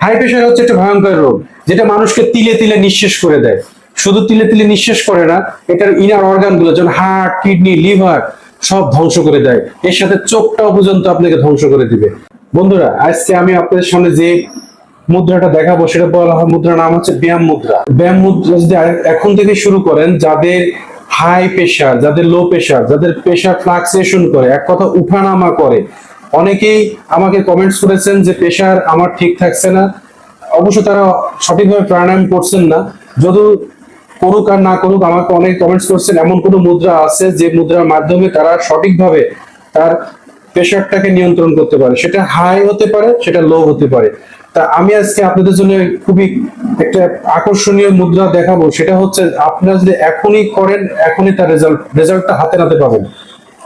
High pressure হচ্ছে একটা ভয়ঙ্কর রোগ, যেটা মানুষকে তিলে তিলে নিঃশেষ করে দেয়। শুধু তিলে তিলে নিঃশেষ করে না, এটার ইনার অর্গানগুলো যেমন হার্ট কিডনি লিভার সব ধ্বংস করে দেয়। এর সাথে চোখটাও পর্যন্ত আপনাকে ধ্বংস করে দিবে। বন্ধুরা, আজকে আমি আপনাদের সামনে যে মুদ্রাটা দেখাবো, সেটা বলা হয় মুদ্রার নাম হচ্ছে ব্যায়াম মুদ্রা। ব্যায়াম মুদ্রা যদি এখন থেকে শুরু করেন, যাদের হাই প্রেশার যাদের লো প্রেশার যাদের প্রেশার ফ্লাকচুয়েশন করে, এক কথা উঠানামা করে অনেকেই আমাকে কমেন্টস করেছেন যে প্রেশার আমার ঠিক থাকছে না। অবশ্য তারা সঠিকভাবে প্রাণায়াম করছেন না। যদি করুক আর না করুক, আমাকে অনেক কমেন্টস করছেন, এমন কোনো মুদ্রা আছে যে মুদ্রার মাধ্যমে তারা সঠিকভাবে তার প্রেশারটাকে নিয়ন্ত্রণ করতে পারে? সেটা হাই হতে পারে, সেটা লো হতে পারে। তা আমি আজকে আপনাদের জন্য খুবই একটা আকর্ষণীয় মুদ্রা দেখাবো। সেটা হচ্ছে, আপনারা যদি এখনই করেন, এখনই তার রেজাল্ট রেজাল্টটা হাতে নাতে পাবেন।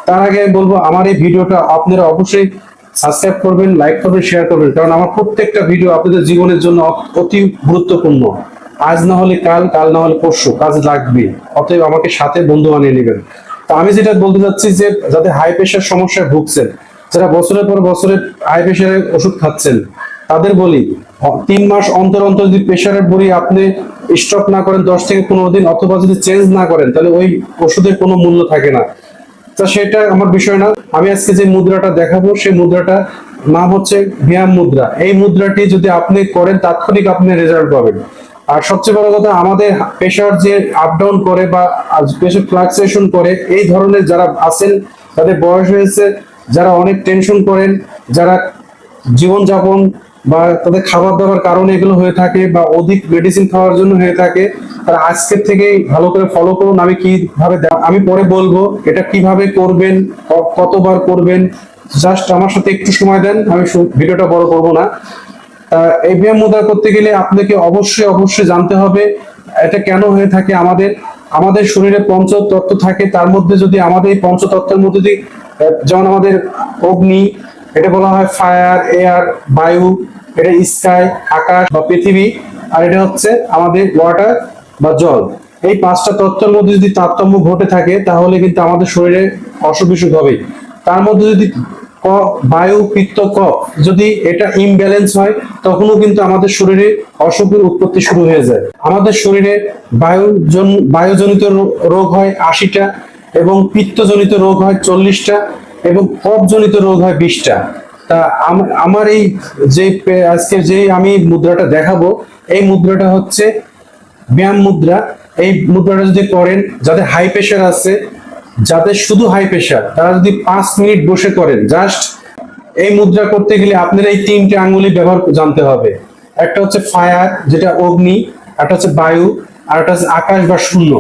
তার আগে আমি বলব, আমার এই ভিডিওটা আপনারা অবশ্যই সাবস্ক্রাইব করবেন লাইক করবেন শেয়ার করবেন। কারণ আমার প্রত্যেকটা ভিডিও আপনাদের জীবনের জন্য অতি গুরুত্বপূর্ণ। আজ না হলে কাল কাল না হলে পরশু, কাজে লাগবে। অতএব আমাকে সাথে বন্ধু বানিয়ে নেবেন। তো আমি যেটা বলতে চাচ্ছি যে, যাদের হাই প্রেশার সমস্যায় ভুগছেন, যারা বছরের পর বছরে হাই প্রেশারের ওষুধ খাচ্ছেন, তাদের বলি তিন মাস অন্তর অন্তর যদি প্রেশারের বড়ি আপনি স্টপ না করেন, দশ থেকে পনেরো দিন, অথবা যদি চেঞ্জ না করেন, তাহলে ওই ওষুধের কোনো মূল্য থাকে না। তা সেটা আমার বিষয় না। আমি আজকে যে মুদ্রাটা দেখাবো, সেই মুদ্রাটা নাম হচ্ছে ব্যায়াম মুদ্রা। এই মুদ্রাটি যদি আপনি করেন, তাৎক্ষণিক আপনি রেজাল্ট পাবেন। আর সবচেয়ে বড় কথা, আমাদের প্রেশার যে আপ ডাউন করে বা প্রেশার ফ্লাকচুয়েশন করে, এই ধরনের যারা আছেন, তাদের বয়স হয়েছে, যারা অনেক টেনশন করেন, যারা জীবনযাপন বা তাদের খাবার দাবার কারণে এগুলো হয়ে থাকে বা অধিক মেডিসিন খাওয়ার জন্য হয়ে থাকে তারা আজকের থেকেই ভালো করে ফলো করুন। আমি কীভাবে আমি পরে বলব এটা কীভাবে করবেন কতবার করবেন। জাস্ট আমার সাথে একটু সময় দেন, আমি ভিডিওটা বড় করব না। এই ব্যায়াম মুদ্রা করতে গেলে আপনাকে অবশ্যই অবশ্যই জানতে হবে এটা কেন হয়ে থাকে আমাদের। আমাদের শরীরে পঞ্চতত্ত্ব থাকে, তার মধ্যে যদি আমাদের এই পঞ্চতত্ত্বের মধ্যে যদি যেমন আমাদের অগ্নি, এটা বলা হয় ফায়ার এয়ার বায়ু, এটা স্কাই আকাশ বা পৃথিবী, আর এটা হচ্ছে আমাদের ওয়াটার বা জল। এই পাঁচটা তত্ত্বের মধ্যে যদি তারতম্য ঘটে থাকে, তাহলে কিন্তু আমাদের শরীরে অসুখ বিসুখ হবে তার মধ্যে যদি ক, বায়ু পিত্ত কফ যদি এটা ইমব্যালেন্স হয়, তখনও কিন্তু আমাদের শরীরে অসুখের উৎপত্তি শুরু হয়ে যায়। আমাদের শরীরে বায়ু বায়ুজনিত রোগ হয় আশিটা এবং পিত্তজনিত রোগ হয় চল্লিশটা এবং কফজনিত রোগ হয় বিশটা। তা আমার এই যে আজকে যে আমি মুদ্রাটা দেখাবো, এই মুদ্রাটা হচ্ছে ব্যায়াম মুদ্রা, এই মুদ্রাটা যদি করেন, যাদের হাই প্রেশার আছে, যাদের শুধু হাই প্রেশার তারা যদি পাঁচ মিনিট বসে করেন জাস্ট এই মুদ্রা করতে গেলে আপনার এই তিনটে আঙ্গুলি ব্যবহার জানতে হবে। একটা হচ্ছে ফায়ার যেটা অগ্নি, একটা হচ্ছে বায়ু, আর একটা হচ্ছে আকাশ বা শূন্য।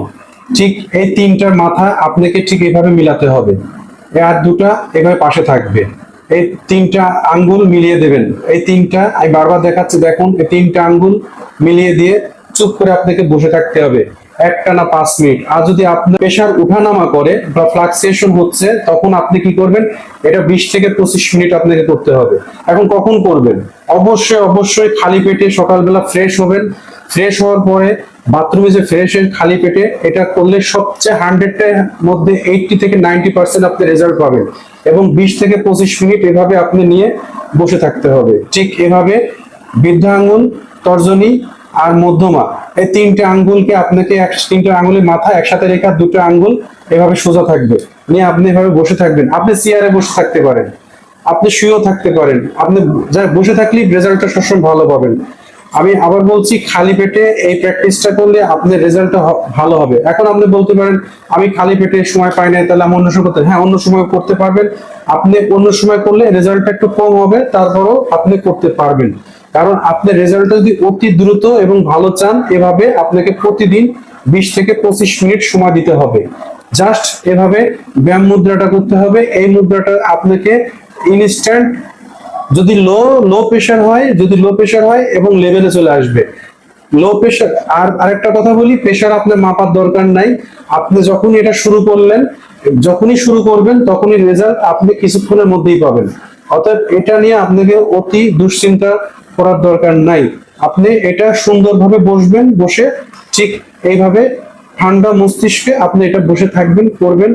ঠিক এই তিনটার মাথা আপনাকে ঠিক এভাবে মিলাতে হবে। আর দুটা এভাবে পাশে থাকবে। এই তিনটা আঙ্গুল মিলিয়ে দেবেন। এই তিনটা বারবার দেখাচ্ছি, দেখুন, এই তিনটা আঙ্গুল মিলিয়ে দিয়ে চুপ করে আপনাকে বসে থাকতে হবে। একটা না পাঁচ মিনিট। আর যদি আপনার প্রেশার উঠানামা করে বা ফ্লাকসিয়েশন হচ্ছে, তখন আপনি কি করবেন? এটা বিশ থেকে পঁচিশ মিনিট আপনাকে করতে হবে। এখন কখন করবেন? অবশ্যই অবশ্যই খালি পেটে সকালবেলা ফ্রেশ হবেন। ফ্রেশ হওয়ার পরে বাথরুমে যে ফ্রেশ হয়ে খালি পেটে এটা করলে সবচেয়ে হান্ড্রেডটার মধ্যে এইটটি থেকে নাইনটি পার্সেন্ট আপনি রেজাল্ট পাবেন। এবং বিশ থেকে পঁচিশ মিনিট এভাবে আপনি নিয়ে বসে থাকতে হবে। ঠিক এভাবে বৃদ্ধা আঙ্গুল তর্জনী আর মধ্যমা। এই তিনটে আঙ্গুলকে আপনাকে এক, তিনটে আঙ্গুলের মাথা একসাথে রেখে দুটো আঙ্গুল এভাবে সোজা থাকবে। নিয়ে আপনি এভাবে বসে থাকবেন। আপনি চেয়ারে বসে থাকতে পারেন। আপনি শুয়েও থাকতে পারেন। আপনি যা, বসে থাকলেই রেজাল্টটা সবসময় ভালো পাবেন। আমি আবার বলছি, খালি পেটে এই প্র্যাকটিসটা করলে আপনার রেজাল্টটা ভালো হবে। এখন আপনি বলতে পারেন, আমি খালি পেটে সময় পাই না তাহলে আমি অন্য সময় করতে হ্যাঁ অন্য সময় করতে পারবেন। আপনি অন্য সময় করলে রেজাল্টটা একটু কম হবে, তারপরও আপনি করতে পারবেন। কারণ আপনি রেজাল্টটা যদি অতি দ্রুত এবং ভালো চান, এভাবে আপনাকে প্রতিদিন বিশ থেকে পঁচিশ মিনিট সময় দিতে হবে। জাস্ট এভাবে ব্যায়াম মুদ্রাটা করতে হবে। এই মুদ্রাটা আপনাকে ইনস্ট্যান্ট যদি লো লো প্রেশার হয়, যদি লো প্রেশার হয় এবং লেভেলে চলে আসবে। লো প্রেশার আর আরেকটা কথা বলি প্রেশার আপনার মাপার দরকার নাই। আপনি যখনই এটা শুরু করলেন, যখনই শুরু করবেন, তখনই রেজাল্ট আপনি কিছুক্ষণের মধ্যেই পাবেন। অতএব এটা নিয়ে আপনাকে অতি দুশ্চিন্তা করার দরকার নাই। আপনি এটা সুন্দরভাবে বসবেন, বসে ঠিক এইভাবে ঠান্ডা মস্তিষ্কে আপনি এটা বসে থাকবেন, করবেন।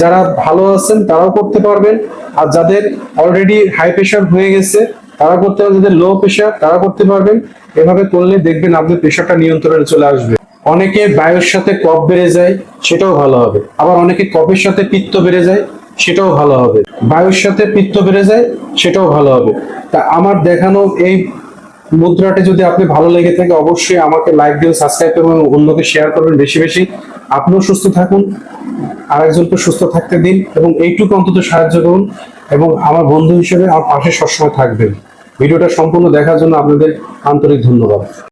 যারা ভালো আছেন তারাও করতে পারবেন। আর যাদের অলরেডি হাই প্রেশার হয়ে গেছে তারা করতে পারবেন। যাদের লো প্রেশার তারা করতে পারবেন। এভাবে করলে দেখবেন আপনার প্রেশারটা নিয়ন্ত্রণে চলে আসবে। অনেকে বায়ুর সাথে কফ বেড়ে যায়, সেটাও ভালো হবে। আবার অনেকে কফের সাথে পিত্ত বেড়ে যায় সেটাও ভালো হবে। বায়ুর সাথে পিত্ত বেড়ে যায়, সেটাও ভালো হবে। তা আমার দেখানো এই মুদ্রাটি যদি আপনি ভালো লেগে থাকে, অবশ্যই আমাকে লাইক দিন সাবস্ক্রাইব এবং অন্যকে শেয়ার করবেন বেশি বেশি। আপনিও সুস্থ থাকুন, আরেকজনকে সুস্থ থাকতে দিন এবং এইটুকু অন্তত সাহায্য করুন এবং আমার বন্ধু হিসেবে আমার পাশে সবসময় থাকবেন। ভিডিওটা সম্পূর্ণ দেখার জন্য আপনাদের আন্তরিক ধন্যবাদ।